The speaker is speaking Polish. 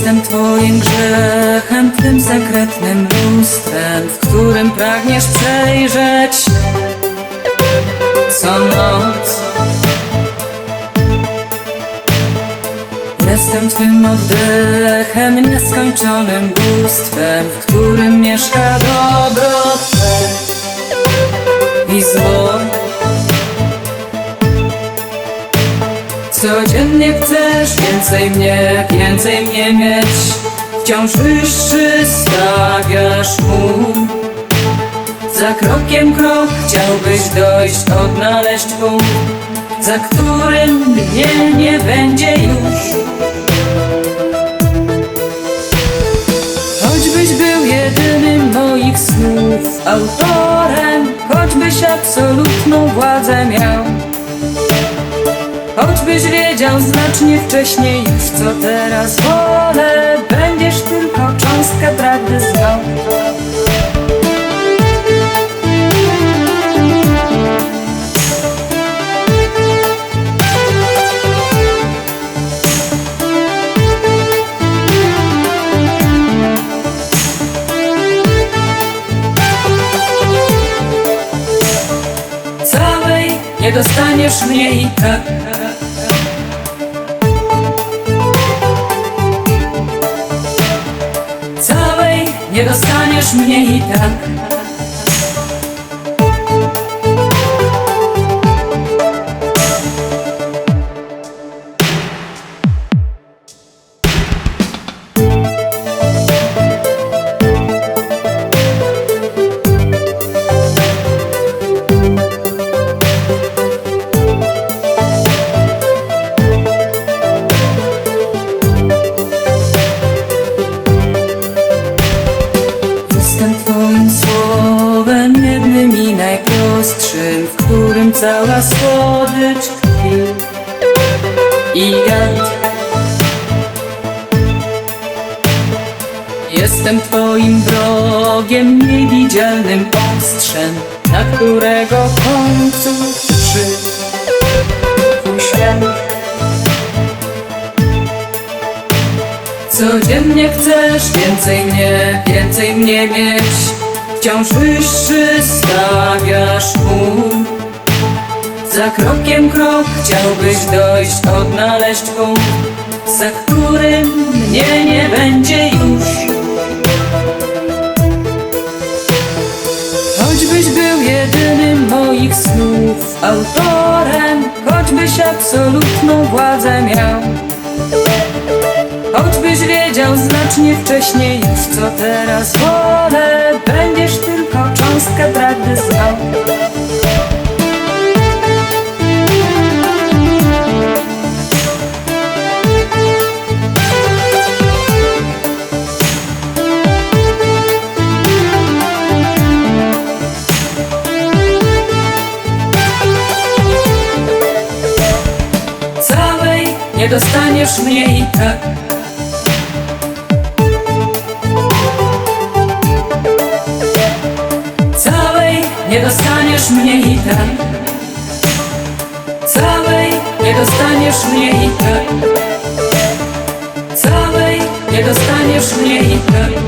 jestem Twoim grzechem, tym sekretnym lustrem, w którym pragniesz przejrzeć co noc. Jestem Twym oddechem, nieskończonym bóstwem, w którym mieszka dobro. Codziennie chcesz więcej mnie, więcej mnie mieć. Wciąż wyższy stawiasz mu. Za krokiem krok chciałbyś dojść, odnaleźć punkt Za którym mnie nie będzie już. Choćbyś był jedynym moich snów Autorem, choćbyś absolutną władzę miał Choćbyś wiedział znacznie wcześniej już co teraz wolę Będziesz tylko cząstkę prawdy znał. Nie dostaniesz mnie i tak dostaniesz mnie i tak najprostszym W którym cała słodycz tkwi i jad. Jestem twoim wrogiem, niewidzialnym ostrzem Na którego końcu Twój świat. Codziennie chcesz więcej mnie, więcej mnie mieć Wciąż wyższy stawiasz mu. Za krokiem krok chciałbyś dojść, odnaleźć punkt Za którym mnie nie będzie już. Choćbyś był jedynym moich snów Autorem, choćbyś absolutną władzę miał. Choćbyś wiedział znacznie wcześniej już co teraz wolę cząstkę prawdy znał nie dostaniesz mnie i tak nie dostaniesz mnie i tak. Całej nie dostaniesz mnie i tak. Całej nie dostaniesz mnie i tak